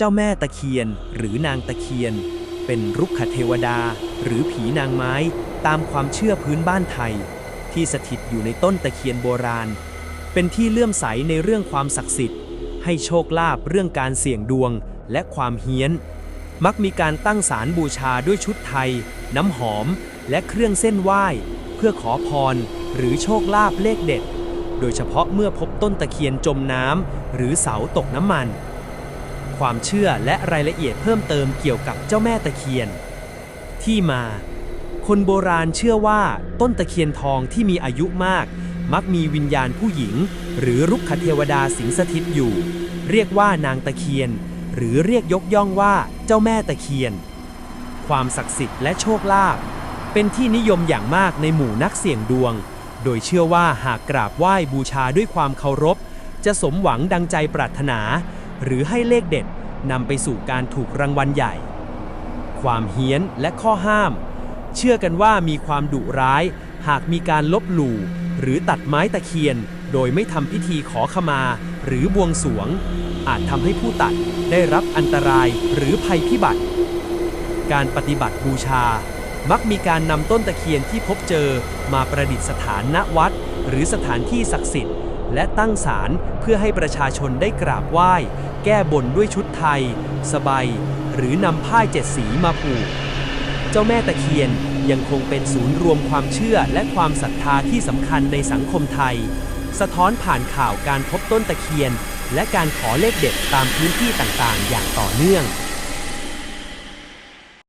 เจ้าแม่ตะเคียนหรือนางตะเคียน เป็นรุกขเทวดา หรือผีนางไม้ ตามความเชื่อพื้นบ้านไทย ที่สถิตอยู่ในต้นตะเคียนโบราณ เป็นที่เลื่อมใสในเรื่องความศักดิ์สิทธิ์ ให้โชคลาภเรื่องการเสี่ยงดวงและความเฮี้ยน มักมีการตั้งศาลบูชาด้วยชุดไทย น้ำหอม และเครื่องเส้นไหว้ เพื่อขอพร หรือโชคลาภเลขเด็ด โดยเฉพาะเมื่อพบต้นตะเคียนจมน้ำหรือเสาตกน้ำมัน ความเชื่อและรายละเอียดเพิ่มเติมเกี่ยวกับเจ้าแม่ตะเคียน ที่มา คนโบราณเชื่อว่าต้นตะเคียนทองที่มีอายุมาก มักมีวิญญาณผู้หญิง หรือรุกขเทวดาสิงสถิตอยู่ เรียกว่านางตะเคียน หรือเรียกยกย่องว่าเจ้าแม่ตะเคียน ความศักดิ์สิทธิ์และโชคลาภเป็นที่นิยมอย่างมากในหมู่นักเสี่ยงดวง โดยเชื่อว่าหากกราบไหว้บูชาด้วยความเคารพ จะสมหวังดังใจปรารถนา หรือให้เลขเด็ดนำไปสู่การถูกรางวัลใหญ่ ความเฮี้ยนและข้อห้าม เชื่อกันว่ามีความดุร้าย หากมีการลบหลู่ หรือตัดไม้ตะเคียน โดยไม่ทำพิธีขอขมา หรือบวงสรวง อาจทำให้ผู้ตัดได้รับอันตรายหรือภัยพิบัติ การปฏิบัติบูชา มักมีการนำต้นตะเคียนที่พบเจอมาประดิษฐานณวัด หรือสถานที่ศักดิ์สิทธิ์ และตั้งศาลเพื่อให้ประชาชนได้กราบไหว้ แก้บนด้วยชุดไทย สบาย หรือนำผ้าเจ็ดสีมาผูก เจ้าแม่ตะเคียนยังคงเป็นศูนย์รวมความเชื่อและความศรัทธาที่สำคัญในสังคมไทย สะท้อนผ่านข่าวการพบต้นตะเคียน และการขอเลขเด็ดตามพื้นที่ต่างๆ อย่างต่อเนื่อง